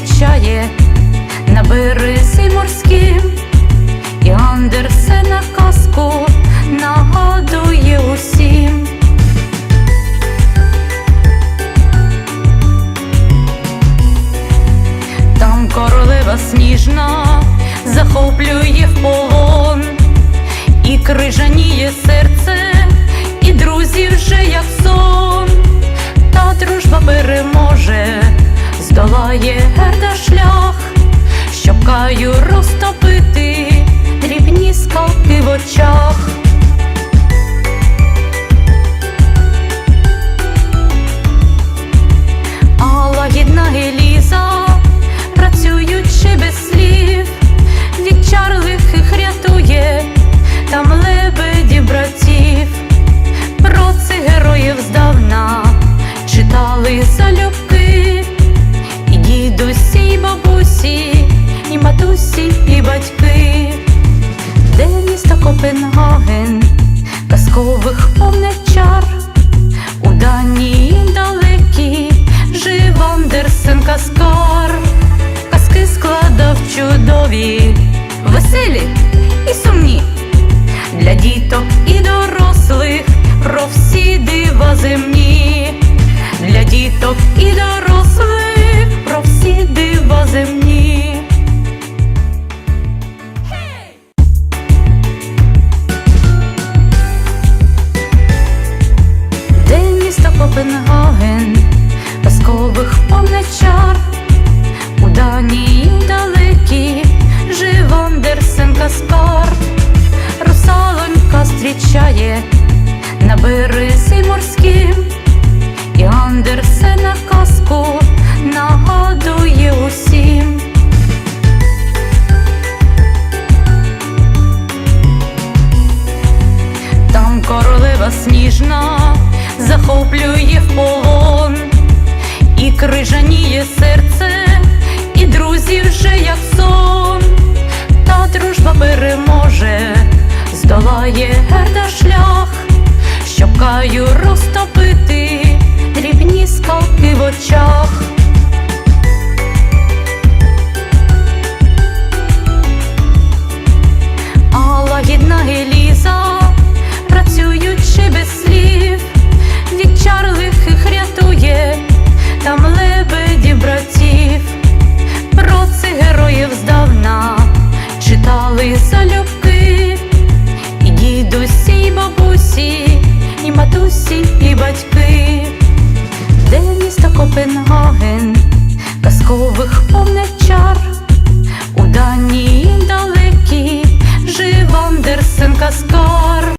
зустрічає на березі морським, і Андерсена казку нагадує усім. Там королева сніжна захоплює в полон, і крижаніє серце, і друзі вже як сон, та дружба переможе, здолає герда шлях, щоб каю розтопити бабусі, і матусі, і батьки. Де місто Копенгаген, казкових повне чар. У Данії далекі жив Андерсен Каскар, казки складав чудові, веселі і сумні для діток і дорослих про всі дива земні, захоплює в полон, і крижаніє серце, і друзі вже як сон, та дружба переможе, здолає герда шлях, щоб каю розтопити дрібні скалки в очах. А лагідна Еліза, і батьки. Де місто Копенгаген, казкових повне чар.